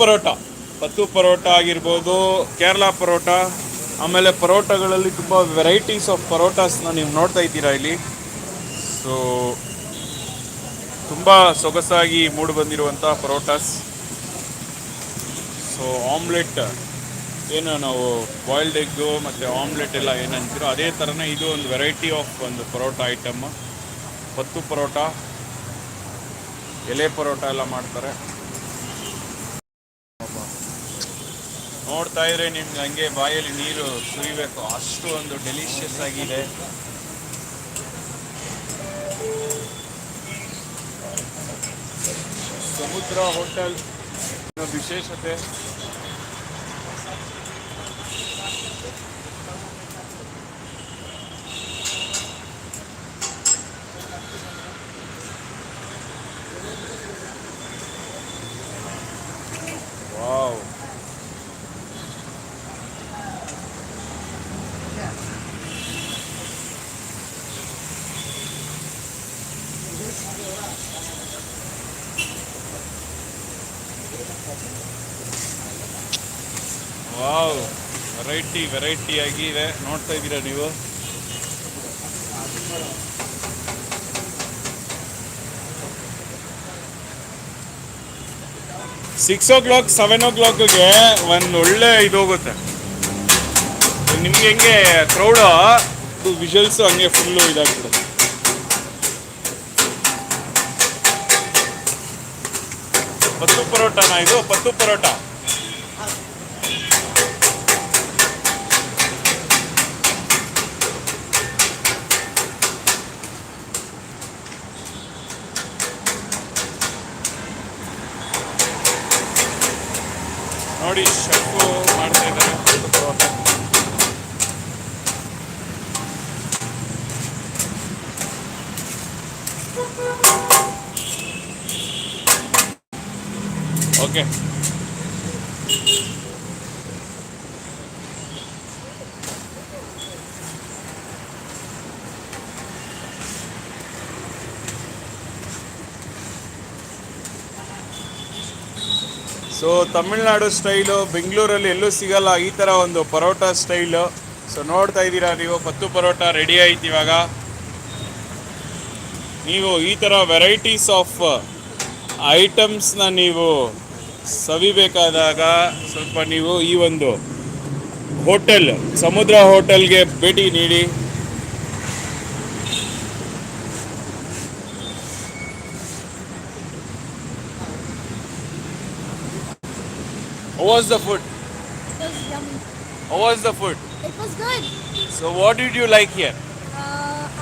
ಪರೋಟ. ಪತ್ತು ಪರೋಟ ಆಗಿರ್ಬೋದು, ಕೇರಳ ಪರೋಟ, ಆಮೇಲೆ ಪರೋಟಗಳಲ್ಲಿ ತುಂಬ ವೆರೈಟೀಸ್ ಆಫ್ ಪರೋಟಾಸ್ನ ನೀವು ನೋಡ್ತಾ ಇದ್ದೀರಾ ಇಲ್ಲಿ. ಸೊ ತುಂಬ ಸೊಗಸಾಗಿ ಮೂಡಿ ಬಂದಿರುವಂಥ ಪರೋಟಾಸ್. ಸೊ ಆಮ್ಲೆಟ್ ಏನು ನಾವು ಬಾಯ್ಲ್ಡ್ ಎಗ್ಗು ಮತ್ತು ಆಮ್ಲೆಟ್ ಎಲ್ಲ ಏನಂತೀರೋ ಅದೇ ಥರನೇ ಇದು ಒಂದು ವೆರೈಟಿ ಆಫ್ ಒಂದು ಪರೋಟ ಐಟಮ್ ಪತ್ತು ಪರೋಟ, ಎಲೆ ಪರೋಟ ಎಲ್ಲ ಮಾಡ್ತಾರೆ. ನೋಡ್ತಾ ಇದ್ರೆ ನಿಮ್ಗೆ ಹಂಗೆ ಬಾಯಲ್ಲಿ ನೀರು ಸುರಿಬೇಕು. ಅಷ್ಟು ಒಂದು ಡೆಲಿಷಿಯಸ್ ಆಗಿದೆ. ಸಮುದ್ರ ಹೋಟೆಲ್. ವಿಶೇಷತೆ ವಾವ್ ವಾವ್ ವೆರೈಟಿ ವೆರೈಟಿ ಆಗಿದೆ ನೋಡ್ತಾ ಇದ್ದೀರಾ ನೀವು? ಸಿಕ್ಸ್ ಓ ಕ್ಲಾಕ್ ಸೆವೆನ್ ಓ ಕ್ಲಾಕ್ಗೆ ಒಂದು ಒಳ್ಳೆ ಇದು ಹೋಗುತ್ತೆ. ನಿಮ್ಗೆ ಹೆಂಗೆ ಕ್ರೌಡ್ ವಿಜುವಲ್ಸ್ ಹಂಗೆ ಫುಲ್ಲು ಇದಾಗ್ತದೆ ಪತ್ತು ಪರೋಟನಾ ಇದು? ಪತ್ತು ಪರೋಟ? ನೋಡಿ ಶಂಕು ಮಾಡ್ತಾ ಇದ್ದಾರೆ. ಓಕೆ ಸೊ ತಮಿಳ್ನಾಡು ಸ್ಟೈಲು ಬೆಂಗಳೂರಲ್ಲಿ ಎಲ್ಲೂ ಸಿಗಲ್ಲ ಈ ಥರ ಒಂದು ಪರೋಟ ಸ್ಟೈಲು ಸೊ ನೋಡ್ತಾ ಇದ್ದೀರಾ ನೀವು? ಪತ್ತು ಪರೋಟ ರೆಡಿ ಆಯ್ತು ಇವಾಗ. ನೀವು ಈ ಥರ ವೆರೈಟೀಸ್ ಆಫ್ ಐಟಮ್ಸ್ನ ನೀವು ಸವಿಬೇಕಾದಾಗ ಸ್ವಲ್ಪ ನೀವು ಈ ಒಂದು ಹೋಟೆಲ್ ಸಮುದ್ರ ಹೋಟೆಲ್ಗೆ ಭೇಟಿ ನೀಡಿ. Was the food It was yummy. Was the food It was good. So what did you like here Uh,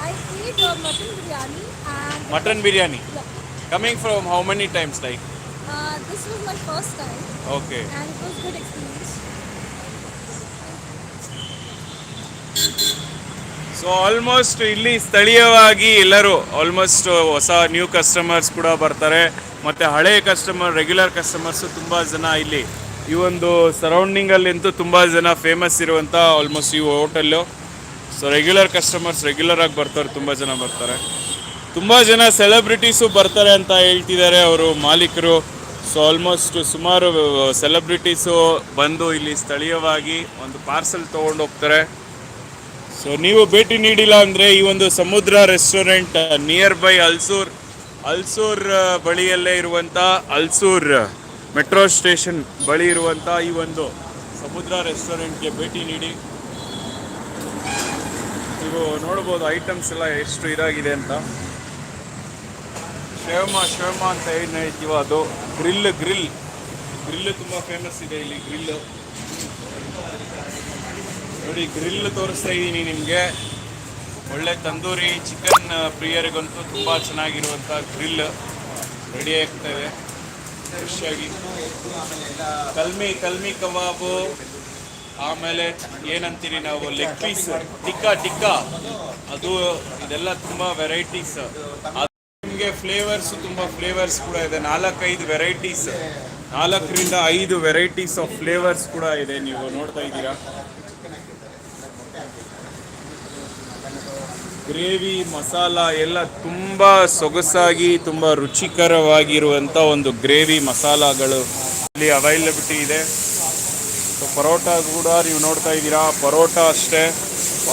I ate uh, mutton biryani and mutton biryani Yeah. Coming from how many times like Uh, this was my first time okay and it was good experience. So almost ಇಲ್ಲಿ ಸ್ಥಳೀಯವಾಗಿ ಎಲ್ಲರೂ almost ಹೊಸ new customers ಕೂಡ ಬರ್ತಾರೆ ಮತ್ತು ಹಳೆಯ customer regular customers ತುಂಬ ಜನ ಇಲ್ಲಿ ಈ ಒಂದು ಸರೌಂಡಿಂಗಲ್ಲಂತೂ ತುಂಬ ಜನ ಫೇಮಸ್ ಇರುವಂಥ ಆಲ್ಮೋಸ್ಟ್ ಈ hotel so regular customers regular ಆಗಿ ಬರ್ತಾರೆ, ತುಂಬ ಜನ ಬರ್ತಾರೆ. ತುಂಬ ಜನ ಸೆಲೆಬ್ರಿಟೀಸು ಬರ್ತಾರೆ ಅಂತ ಹೇಳ್ತಿದ್ದಾರೆ ಅವರು ಮಾಲೀಕರು. ಸೊ ಆಲ್ಮೋಸ್ಟ್ ಸುಮಾರು ಸೆಲೆಬ್ರಿಟೀಸು ಬಂದು ಇಲ್ಲಿ ಸ್ಥಳೀಯವಾಗಿ ಒಂದು ಪಾರ್ಸೆಲ್ ತೊಗೊಂಡು ಹೋಗ್ತಾರೆ. ಸೊ ನೀವು ಭೇಟಿ ನೀಡಿಲ್ಲ ಅಂದರೆ ಈ ಒಂದು Samudra restaurant near by Ulsoor Ulsoor ಬಳಿಯಲ್ಲೇ ಇರುವಂಥ ಅಲ್ಸೂರ್. ಮೆಟ್ರೋ ಸ್ಟೇಷನ್ ಬಳಿ ಇರುವಂಥ ಈ ಒಂದು ಸಮುದ್ರ ರೆಸ್ಟೋರೆಂಟ್ಗೆ ಭೇಟಿ ನೀಡಿ. ನೀವು ನೋಡ್ಬೋದು ಐಟಮ್ಸ್ ಎಲ್ಲ ಎಷ್ಟು ಇದಾಗಿದೆ ಅಂತ. ಶೇವಮ ಶೇವಮ ಅಂತ ಏನು ಹೇಳ್ತೀವ ಅದು. Grill grill. ಗ್ರಿಲ್ ತುಂಬ ಫೇಮಸ್ ಇದೆ ಇಲ್ಲಿ, ಗ್ರಿಲ್. ನೋಡಿ, ಗ್ರಿಲ್ ತೋರಿಸ್ತಾ ಇದ್ದೀನಿ ನಿಮಗೆ. ಒಳ್ಳೆ ತಂದೂರಿ, ಚಿಕನ್ ಪ್ರಿಯರಿಗಂತೂ ತುಂಬ ಚೆನ್ನಾಗಿರುವಂಥ ಗ್ರಿಲ್. ರೆಡಿ ಆಗ್ತಾ ಆಗಿ ಕಲ್ಮಿ ಕಲ್ಮಿ ಕಬಾಬು, ಆಮೇಲೆ ಏನಂತೀರಿ ನಾವು ಲೆಗ್ ಪೀಸ್ ಟಿಕ್ಕಾ ಟಿಕ್ಕಾ. ಅದು, ಇದೆಲ್ಲ ತುಂಬ ವೆರೈಟೀಸ್ ನಿಮಗೆ ಫ್ಲೇವರ್ಸ್ ತುಂಬ ಫ್ಲೇವರ್ಸ್ ಕೂಡ ಇದೆ. ನಾಲ್ಕೈದು ವೆರೈಟೀಸ್ ನಾಲ್ಕರಿಂದ ಐದು ವೆರೈಟೀಸ್ ಆಫ್ ಫ್ಲೇವರ್ಸ್ ಕೂಡ ಇದೆ ನೀವು ನೋಡ್ತಾ ಇದ್ದೀರಾ. ಗ್ರೇವಿ, ಮಸಾಲ ಎಲ್ಲ ತುಂಬ ಸೊಗಸಾಗಿ, ತುಂಬ ರುಚಿಕರವಾಗಿರುವಂಥ ಒಂದು ಗ್ರೇವಿ ಮಸಾಲಗಳು ಇಲ್ಲಿ ಅವೈಲಬಿಲಿಟಿ ಇದೆ. ಸೊ ಪರೋಟ ಕೂಡ ನೀವು ನೋಡ್ತಾ ಇದ್ದೀರಾ. ಪರೋಟ ಅಷ್ಟೇ.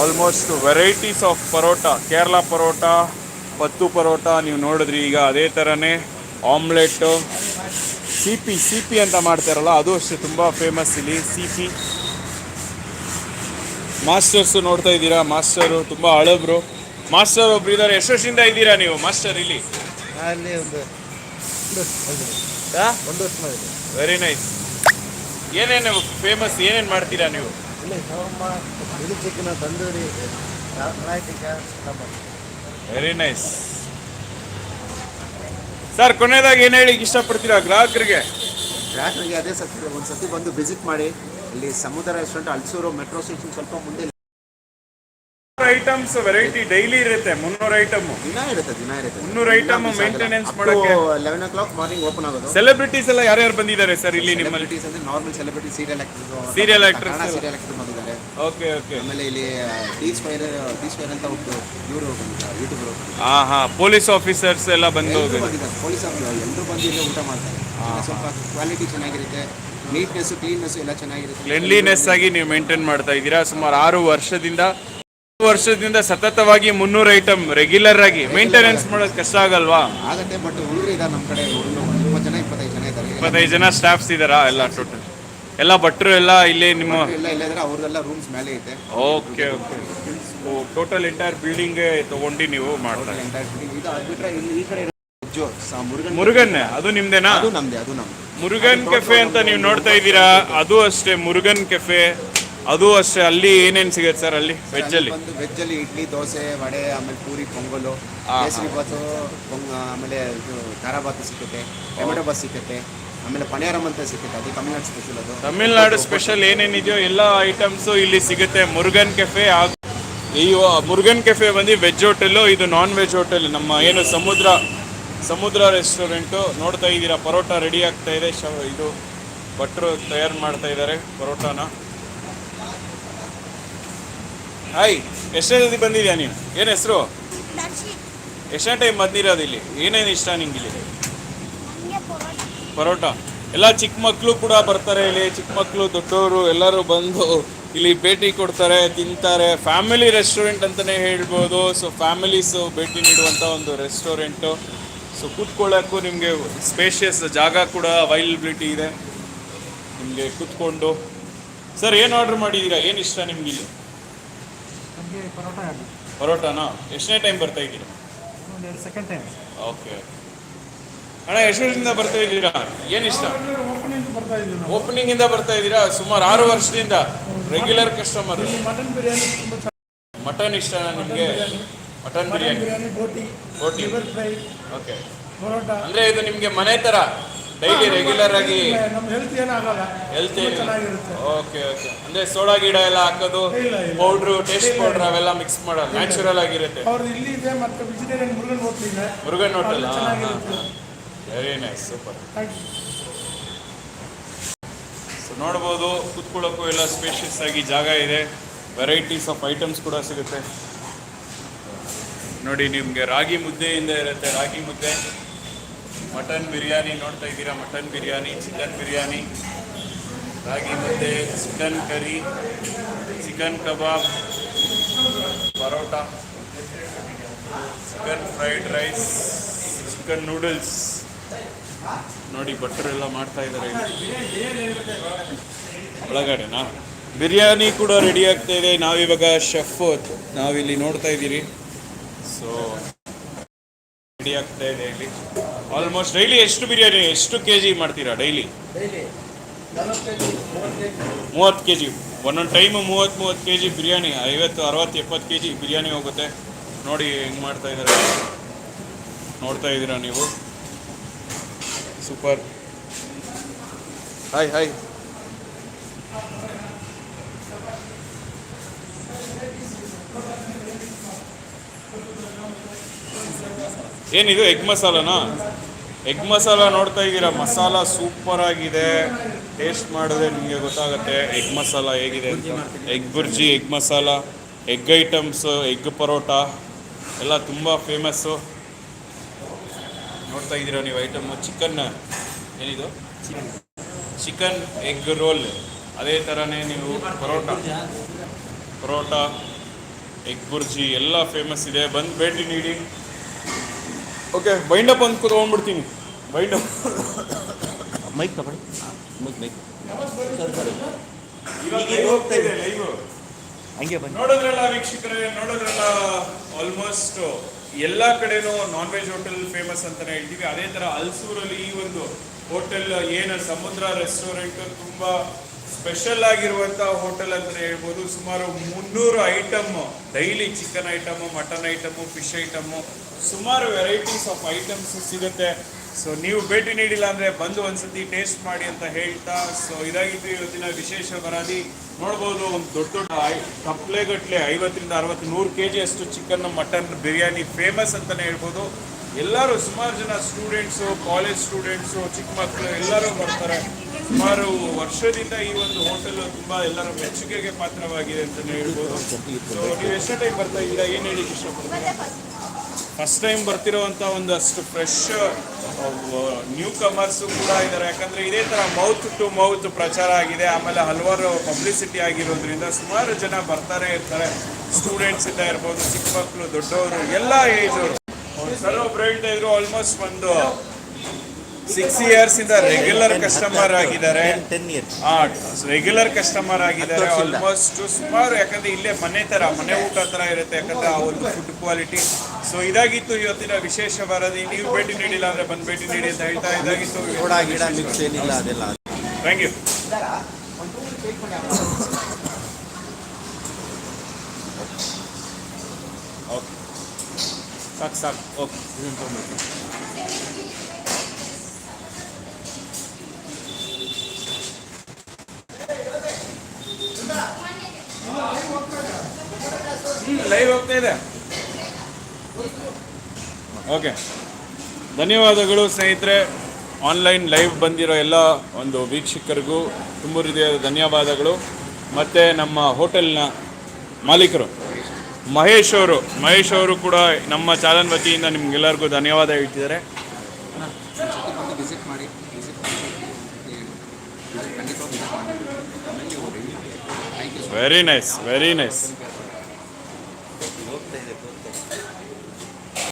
Almost varieties of parotta. Kerala parotta, ಪತ್ತು ಪರೋಟ ನೀವು ನೋಡಿದ್ರಿ. ಈಗ ಅದೇ ಥರನೇ ಆಮ್ಲೆಟ್ಟು ಸಿಪಿ ಸಿಪಿ ಅಂತ ಮಾಡ್ತಾರಲ್ಲ, ಅದು ಅಷ್ಟೇ ತುಂಬ ಫೇಮಸ್ ಇಲ್ಲಿ ಸಿಪಿ ಮಾಸ್ಟರ್ಸು ನೋಡ್ತಾ ಇದ್ದೀರಾ? ಮಾಸ್ಟರು ತುಂಬ ಹಳಬ್ರು. ಮಾಸ್ಟರ್ ಒಬ್ರು ಇದ್ದಾರೆ. ಎಷ್ಟು ವರ್ಷದಿಂದ ಇದ್ದೀರಾ ನೀವು? ಮಾಸ್ಟರ್ ಇಲ್ಲಿ? ಅಲ್ಲಿ ಒಂದು ಒಂದು ವರ್ಷ ಮಾಡಿದೆ ವೆರಿ ನೈಸ್ ಏನೇನು ಫೇಮಸ್ ಏನೇನು ಮಾಡ್ತೀರಾ ನೀವು? ಇಲ್ಲಿ shawarma chilli chicken tandoori very nice sir ಕೊನೆಯದಾಗಿ ಏನು ಹೇಳಿ ಇಷ್ಟಪಡ್ತೀರಾ ಗ್ರಾಹಕರಿಗೆ? ಗ್ರಾಹಕರಿಗೆ ಅದೇ ಸತಿ ಒಂದು ಸತಿ ಬಂದು ವಿಸಿಟ್ ಮಾಡಿ. ಇಲ್ಲಿ ಸಮುದ್ರ ರೆಸ್ಟೋರೆಂಟ್ ಅಲ್ಸೂರು ಮೆಟ್ರೋ ಸ್ಟೇಷನ್ ಸ್ವಲ್ಪ ಮುಂದೆ ಐಟಮ್ಸ್ ವೆರೈಟಿ ಡೈಲಿ ಇರುತ್ತೆ ಮುನ್ನೂರು ಐಟಮ್ ದಿನ ಇರುತ್ತೆ ದಿನ ಇರುತ್ತೆ. ಮುನ್ನೂರು ಐಟಮ್ ಮೇಂಟೆನೆನ್ಸ್ ಮಾಡಕ್ಕೆ. Eleven o'clock morning open ಆಗೋದು. ಸೆಲೆಬ್ರಿಟೀಸ್ ಎಲ್ಲ ಯಾರ್ಯಾರು ಬಂದಿದ್ದಾರೆ ಸರ್ ಇಲ್ಲಿ ನಿಮ್ಮಲ್ಲಿ? ಸೆಲೆಬ್ರಿಟೀಸ್ ಅಂದ್ರೆ normal celebrity serial actors serial actors serial actor ಬಂದಿದ್ದಾರೆ. ಓಕೆ ಓಕೆ ಆಮೇಲೆ ಇಲ್ಲಿ ಟಿ ಸ್ಪೈರ್ ಟಿ ಸ್ಪೈರ್ ಅಂತ ಒಬ್ಬರು ಇವರು ಯೂಟ್ಯೂಬರು ಹಾ ಹಾ ಪೊಲೀಸ್ ಆಫೀಸರ್ಸ್ ಎಲ್ಲ ಬಂದು ಪೊಲೀಸ್ ಎಲ್ಲರೂ ಬಂದು ಇಲ್ಲಿ ಊಟ ಮಾಡ್ತಾರೆ. ಸ್ವಲ್ಪ ಕ್ವಾಲಿಟಿ ಚೆನ್ನಾಗಿರುತ್ತೆ. ನೀಟ್ನೆಸ್ ಕ್ಲೀನ್ನೆಸ್ ಎಲ್ಲ ಚೆನ್ನಾಗಿರುತ್ತೆ. ಕ್ಲೆನ್ಲಿನೆಸ್ ಆಗಿ ನೀವು ಮೇಂಟೈನ್ ಮಾಡ್ತಾ ಇದ್ದೀರಾ. ಸುಮಾರು ಆರು ವರ್ಷದಿಂದ ವರ್ಷದಿಂದ ಸತತವಾಗಿ ಮುನ್ನೂರು ಐಟಮ್ ರೆಗ್ಯುಲರ್ ಆಗಿ ಮೇಂಟೆನೆನ್ಸ್ ಮಾಡೋದು ಕಷ್ಟ ಆಗಲ್ವಾ? ಆಗತ್ತೆ ಬಟ್ ಹುಡುಗರು ಇದ್ದಾರೆ ನಮ್ಮ ಕಡೆ ಹುಡುಗರು ಇಪ್ಪತ್ತು ಜನ ಇಪ್ಪತ್ತೈದು ಜನ ಇದ್ದಾರೆ. ಇಪ್ಪತ್ತೈದು ಜನ ಸ್ಟಾಫ್ಸ್ ಇದ್ದಾರಾ ಎಲ್ಲ ಟೋಟಲ್ ಎಲ್ಲ ಭಟ್ರು ಎಲ್ಲ ಇಲ್ಲಿ ನಿಮ್ಮ ಎಲ್ಲ ಇಲ್ಲ ರೂಮ್ಸ್ ಮೇಲೆ ಐತೆ. Okay okay total entire building ತಗೊಂಡು ನೀವು ಮಾಡ್ತಾರೆ ಎಂಟೈರ್ ಇದು ಅದು ಇಲ್ಲಿ ಈ ಕಡೆ ಇರೋ ಜೋ ಮುರುಗನ್ ಮುರುಗನ್ ಅದು ನಿಮ್ದೇನಾ? ಅದು ನಮ್ದೆ ಅದು ನಮ್ದು. ಮುರುಗನ್ ಕೆಫೆ ಅಂತ ನೀವು ನೋಡ್ತಾ ಇದ್ದೀರಾ? ಅದು ಅಷ್ಟೇ ಮುರುಗನ್ ಕೆಫೆ ಅದು ಅಷ್ಟೇ ಅಲ್ಲಿ ಏನೇನು ಸಿಗುತ್ತೆ ಸರ್ ಅಲ್ಲಿ ವೆಜ್ ಅಲ್ಲಿ? ಬಂದು ವೆಜ್ ಅಲ್ಲಿ ಇಡ್ಲಿ ದೋಸೆ ವಡೆ ಆಮೇಲೆ ಪೂರಿ ಪೊಂಗಲು ಕೇಸರಿ ಬಾತು ಪೊಂಗ ಆಮೇಲೆ ಇದು ಖಾರ ಬಾತು ಸಿಗುತ್ತೆ ಟೊಮೆಟೊ ಬಾತ್ ಸಿಗುತ್ತೆ ಆಮೇಲೆ ಪಣಿಯಾರಂ ಅಂತ ಸಿಗುತ್ತೆ ಅದು ತಮಿಳ್ನಾಡು ಸ್ಪೆಷಲ್ ಅದು. ತಮಿಳ್ನಾಡು ಸ್ಪೆಷಲ್ ಏನೇನಿದೆಯೋ ಎಲ್ಲ ಐಟಮ್ಸು ಇಲ್ಲಿ ಸಿಗುತ್ತೆ ಮುರುಗನ್ ಕೆಫೆ ಹಾಗೂ ಈ ಮುರುಗನ್ ಕೆಫೆ ಬಂದು ವೆಜ್ ಹೋಟೆಲ್ಲು ಇದು ನಾನ್ ವೆಜ್ ಹೋಟೆಲ್ ನಮ್ಮ ಏನು ಸಮುದ್ರ ಸಮುದ್ರ ರೆಸ್ಟೋರೆಂಟು ನೋಡ್ತಾ ಇದ್ದೀರಾ ಪರೋಟ ರೆಡಿ ಆಗ್ತಾ ಇದೆ ಶವ ಇದು ಭಟ್ರು ತಯಾರು ಮಾಡ್ತಾ ಇದ್ದಾರೆ ಪರೋಟಾನ. ಹಾಯ್ ಎಷ್ಟನೇ ಸತಿ ಬಂದಿದ್ಯಾ ನೀನು? ಏನು ಹೆಸರು? ಎಷ್ಟನೇ ಟೈಮ್ ಬಂದಿರೋದು ಇಲ್ಲಿ? ಏನೇನು ಇಷ್ಟ ನಿಂಗೆ ಇಲ್ಲಿ ಪರೋಟ? ಎಲ್ಲ ಚಿಕ್ಕ ಮಕ್ಕಳು ಕೂಡ ಬರ್ತಾರೆ ಇಲ್ಲಿ ಚಿಕ್ಕ ಮಕ್ಕಳು ದೊಡ್ಡವರು ಎಲ್ಲರೂ ಬಂದು ಇಲ್ಲಿ ಭೇಟಿ ಕೊಡ್ತಾರೆ ತಿಂತಾರೆ. ಫ್ಯಾಮಿಲಿ ರೆಸ್ಟೋರೆಂಟ್ ಅಂತಲೇ ಹೇಳ್ಬೋದು. ಸೊ ಫ್ಯಾಮಿಲೀಸು ಭೇಟಿ ನೀಡುವಂಥ ಒಂದು ರೆಸ್ಟೋರೆಂಟು ಸೊ ಕೂತ್ಕೊಳ್ಳೋಕ್ಕೂ ನಿಮಗೆ ಸ್ಪೇಷಿಯಸ್ ಜಾಗ ಕೂಡ ಅವೈಲಬಿಲಿಟಿ ಇದೆ. ನಿಮಗೆ ಕೂತ್ಕೊಂಡು. ಸರ್ ಏನು ಆರ್ಡ್ರ್ ಮಾಡಿದ್ದೀರಾ? ಏನು ಇಷ್ಟ ನಿಮಗೆ ಇಲ್ಲಿ ನಮಗೆ ಪರೋಟ ಆಗಿ. ಪರೋಟಾನಾ? ಎಷ್ಟನೇ ಟೈಮ್ ಬರ್ತಾ ಇದ್ದೀರಾ? ಒಂದು ಎರಡು ಸೆಕೆಂಡ್ ಟೈಮ್ ಓಕೆ ಅಣ್ಣ ಎಷ್ಟು ವರ್ಷದಿಂದ ಬರ್ತಾ ಇದ್ದೀರಾ? ಏನು ಇಷ್ಟ? ಓಪನಿಂಗ್ ಬರ್ತಾ ಇದ್ದೀವಿ ಓಪನಿಂಗ್ ಇಂದ ಬರ್ತಾ ಇದ್ದೀರಾ? ಸುಮಾರು ಆರು ವರ್ಷದಿಂದ? Regular customer mutton biryani mutton ಇಷ್ಟ ನಿಮಗೆ? Mutton biryani biryani boti boti fry okay parotta. ಅಂದ್ರೆ ಇದು ನಿಮಗೆ ಮನೆ ತರ? ಡೈಲಿ ರೆಗ್ಯುಲರ್ ಆಗಿ? ನಮ್ಮ ಹೆಲ್ತ್ ಏನಾಗಲ್ಲ. ಹೆಲ್ತ್ ಚೆನ್ನಾಗಿರುತ್ತೆ. ಓಕೆ ಓಕೆ ಅಂದ್ರೆ ಸೋಡಾ ಗಿಡ ಎಲ್ಲ ಹಾಕೋದು. ಪೌಡ್ರು ಟೇಸ್ಟ್ ಪೌಡ್ರ್ ಅವೆಲ್ಲ ಮಿಕ್ಸ್ ಮಾಡಲ್ಲ ನ್ಯಾಚುರಲ್ ಆಗಿರುತ್ತೆ. ಅವ್ರು ಇಲ್ಲಿ ಇದೆ ಮತ್ತೆ ವೆಜಿಟೇರಿಯನ್ ಮುರುಗನ್ ಹೋಟ್ಲ್ ಇದೆ. Murugan hotel very nice super so ನೋಡ್ಬೋದು ಕೂತ್ಕೊಳ್ಳೋಕ್ಕೂ ಎಲ್ಲ ಸ್ಪೇಷಿಯಸ್ ಆಗಿ ಜಾಗ ಇದೆ. ವೆರೈಟೀಸ್ ಆಫ್ ಐಟಮ್ಸ್ ಕೂಡ ಸಿಗುತ್ತೆ. ನೋಡಿ ನಿಮಗೆ ರಾಗಿ ಮುದ್ದೆಯಿಂದ ಇರುತ್ತೆ ರಾಗಿ ಮುದ್ದೆ. ಮಟನ್ ಬಿರಿಯಾನಿ ನೋಡ್ತಾ ಇದ್ದೀರಾ? Mutton biryani, chicken biryani, ragi mudde, chicken curry, chicken kebab, parotta, chicken fried rice, chicken noodles. ನೋಡಿ ಭಟ್ರೆಲ್ಲ ಮಾಡ್ತಾ ಇದ್ದಾರೆ ಒಳಗಡೆನಾ? ಬಿರಿಯಾನಿ ಕೂಡ ರೆಡಿ ಆಗ್ತಾ ಇದೆ. ನಾವಿವಾಗ ಶೆಫ್ ನಾವಿಲ್ಲಿ ನೋಡ್ತಾ ಇದ್ದೀರಿ. ಸೊ ರೆಡಿ ಆಗ್ತಾ ಇದೆ ಡೈಲಿ ಆಲ್ಮೋಸ್ಟ್ ಡೈಲಿ ಎಷ್ಟು ಬಿರಿಯಾನಿ ಎಷ್ಟು ಕೆ ಜಿ ಮಾಡ್ತೀರಾ ಡೈಲಿ ಮೂವತ್ತು ಕೆ ಜಿ ಒಂದೊಂದು ಟೈಮು ಮೂವತ್ತು ಮೂವತ್ತು ಕೆ ಜಿ ಬಿರಿಯಾನಿ ಐವತ್ತು ಅರವತ್ತು ಎಪ್ಪತ್ತು ಕೆ ಜಿ ಬಿರಿಯಾನಿ ಹೋಗುತ್ತೆ. ನೋಡಿ ಹೆಂಗೆ ಮಾಡ್ತಾ ಇದ್ದಾರೆ. ನೋಡ್ತಾ ಇದ್ದೀರಾ ನೀವು? ಸೂಪರ್ ಹಾಯ್ ಹಾಯ್ ಏನಿದು ಎಗ್ ಮಸಾಲನಾ ಎಗ್ ಮಸಾಲ ನೋಡ್ತಾ ಇದ್ದೀರಾ? ಮಸಾಲ ಸೂಪರ್ ಆಗಿದೆ. ಟೇಸ್ಟ್ ಮಾಡಿದ್ರೆ ನಿಮಗೆ ಗೊತ್ತಾಗುತ್ತೆ ಎಗ್ ಮಸಾಲ ಹೇಗಿದೆ egg bhurji egg masala egg items egg parotta ಎಲ್ಲ ತುಂಬ ಫೇಮಸ್ಸು ನೋಡ್ತಾ ಇದ್ದೀರಾ ನೀವು ಐಟಮ್ ಚಿಕನ್ ಏನಿದು? ಚಿಕನ್ ಎಗ್ ರೋಲ್ ಅದೇ ಥರನೇ ನೀವು ಪರೋಟ ಪರೋಟ ಎಗ್ ಬುರ್ಜಿ ಎಲ್ಲ ಫೇಮಸ್ ಇದೆ. ಬಂದು ಭೇಟಿ ನೀಡಿ. ಓಕೆ ವೈಂಡ್ ಅಪ್ ಅಂತ ತೊಗೊಂಡ್ಬಿಡ್ತೀನಿ ಅಪ್ ಮೈಕ್ ತಗೊಳ್ಳಿ. ಮೈಕ್ ಮೈಕ್ ಹಂಗೆ ಬನ್ನಿ. ನೋಡಿದ್ರಲ್ಲ ವೀಕ್ಷಕರೇ ನೋಡೋದ್ರಲ್ಲ ಆಲ್ಮೋಸ್ಟ್ ಎಲ್ಲ ಕಡೆನೂ ನಾನ್ ವೆಜ್ ಹೋಟೆಲ್ ಫೇಮಸ್ ಅಂತಾನೆ ಹೇಳ್ತೀವಿ. ಅದೇ ತರ ಅಲ್ಸೂರಲ್ಲಿ ಈ ಒಂದು ಹೋಟೆಲ್ ಏನು ಸಮುದ್ರ ರೆಸ್ಟೋರೆಂಟ್ ತುಂಬಾ ಸ್ಪೆಷಲ್ ಆಗಿರುವಂತ ಹೋಟೆಲ್ ಅಂತ ಹೇಳ್ಬೋದು. ಸುಮಾರು ಮುನ್ನೂರು item daily chicken item mutton item fish item ಸುಮಾರು ವೆರೈಟೀಸ್ ಆಫ್ ಐಟಮ್ಸ್ ಸಿಗುತ್ತೆ. ಸೊ ನೀವು ಭೇಟಿ ನೀಡಿಲ್ಲ ಅಂದರೆ ಬಂದು ಒಂದ್ಸತಿ ಟೇಸ್ಟ್ ಮಾಡಿ ಅಂತ ಹೇಳ್ತಾ ಸೊ ಇದಾಗಿತ್ತು ಇವತ್ತಿನ ವಿಶೇಷ ವರದಿ. ನೋಡ್ಬೋದು, ಒಂದು ದೊಡ್ಡ ದೊಡ್ಡ ಐ- ಗಟ್ಟಲೆ ಐವತ್ತರಿಂದ ಅರವತ್ತು, ನೂರು ಕೆ ಜಿ ಅಷ್ಟು ಚಿಕನ್ ಮಟನ್ ಬಿರಿಯಾನಿ ಫೇಮಸ್ ಅಂತಲೇ ಹೇಳ್ಬೋದು. ಎಲ್ಲರೂ ಸುಮಾರು ಜನ ಸ್ಟೂಡೆಂಟ್ಸು ಕಾಲೇಜ್ ಸ್ಟೂಡೆಂಟ್ಸು ಚಿಕ್ಕ ಮಕ್ಕಳು ಎಲ್ಲರೂ ಬರ್ತಾರೆ. ಸುಮಾರು ವರ್ಷದಿಂದ ಈ ಒಂದು ಹೋಟೆಲ್ ತುಂಬ ಎಲ್ಲರ ಮೆಚ್ಚುಗೆಗೆ ಪಾತ್ರವಾಗಿದೆ ಅಂತಲೇ ಹೇಳ್ಬೋದು. ಸೊ ನೀವು ಎಷ್ಟು ಟೈಮ್ ಬರ್ತಾ ಇದ್ದೀರಾ? ಏನು ಹೇಳಿ ಇಷ್ಟಪಡ್ತೀರಾ? ಫಸ್ಟ್ ಟೈಮ್ ಬರ್ತಿರೋವಂಥ ಒಂದಷ್ಟು ಫ್ರೆಶ್ ನ್ಯೂ ಕಮರ್ಸು ಕೂಡ ಇದ್ದಾರೆ ಯಾಕಂದ್ರೆ ಇದೇ ಥರ ಮೌತ್ ಟು ಮೌತ್ ಪ್ರಚಾರ ಆಗಿದೆ. ಆಮೇಲೆ ಹಲವಾರು ಪಬ್ಲಿಸಿಟಿ ಆಗಿರೋದ್ರಿಂದ ಸುಮಾರು ಜನ ಬರ್ತಾರೆ ಇರ್ತಾರೆ. ಸ್ಟೂಡೆಂಟ್ಸ್ ಇಂದ ಇರ್ಬೋದು ಚಿಕ್ಕ ಮಕ್ಕಳು ದೊಡ್ಡವರು ಎಲ್ಲ ಏಜ್ ಅವರು. ಸರ್ ಒಬ್ರು ಹೇಳ್ತಾ ಇದ್ರು ಆಲ್ಮೋಸ್ಟ್ ಒಂದು ಸಿಕ್ಸ್ ಇಯರ್ಸ್ ಇಂದ ರೆಗ್ಯುಲರ್ ಕಸ್ಟಮರ್ ಆಗಿದ್ದಾರೆ. ರೆಗ್ಯುಲರ್ ಕಸ್ಟಮರ್ ಆಗಿದ್ದಾರೆ. ಆಲ್ಮೋಸ್ಟ್ ಸುಮಾರು ಯಾಕಂದ್ರೆ ಇಲ್ಲೇ ಮನೆ ತರ ಮನೆ ಊಟ ತರ ಇರುತ್ತೆ. ಯಾಕಂದ್ರೆ ಆ ಒಂದು ಫುಡ್ ಕ್ವಾಲಿಟಿ ಸೊ ಇದಾಗಿತ್ತು ಇವತ್ತಿನ ವಿಶೇಷ ವರದಿ. ನೀವು ಭೇಟಿ ನೀಡಿಲ್ಲ ಅಂದ್ರೆ ಬಂದು ಭೇಟಿ ನೀಡಿ ಅಂತ ಹೇಳ್ತಾ ಇದಾಗಿತ್ತು. ಏನಿಲ್ಲ ಅದೆಲ್ಲ. ಥ್ಯಾಂಕ್ ಯು ಓಕೆ ಸಾಕು ಸಾಕು. ಓಕೆ ಲೈವ್ ಹೋಗ್ತಾ ಇದೆ. ಓಕೆ. ಧನ್ಯವಾದಗಳು ಸ್ನೇಹಿತರೆ. ಆನ್ಲೈನ್ ಲೈವ್ ಬಂದಿರೋ ಎಲ್ಲ ಒಂದು ವೀಕ್ಷಕರಿಗೂ ತುಂಬ ಹೃದಯದ ಧನ್ಯವಾದಗಳು. ಮತ್ತು ನಮ್ಮ ಹೋಟೆಲ್ನ ಮಾಲೀಕರು, ಮಹೇಶ್ ಅವರು ಮಹೇಶ್ ಅವರು ಕೂಡ ನಮ್ಮ ಚಾಲನ್ ವತಿಯಿಂದ ನಿಮ್ಗೆಲ್ಲರಿಗೂ ಧನ್ಯವಾದ ಹೇಳ್ತಿದ್ದಾರೆ. Very nice very nice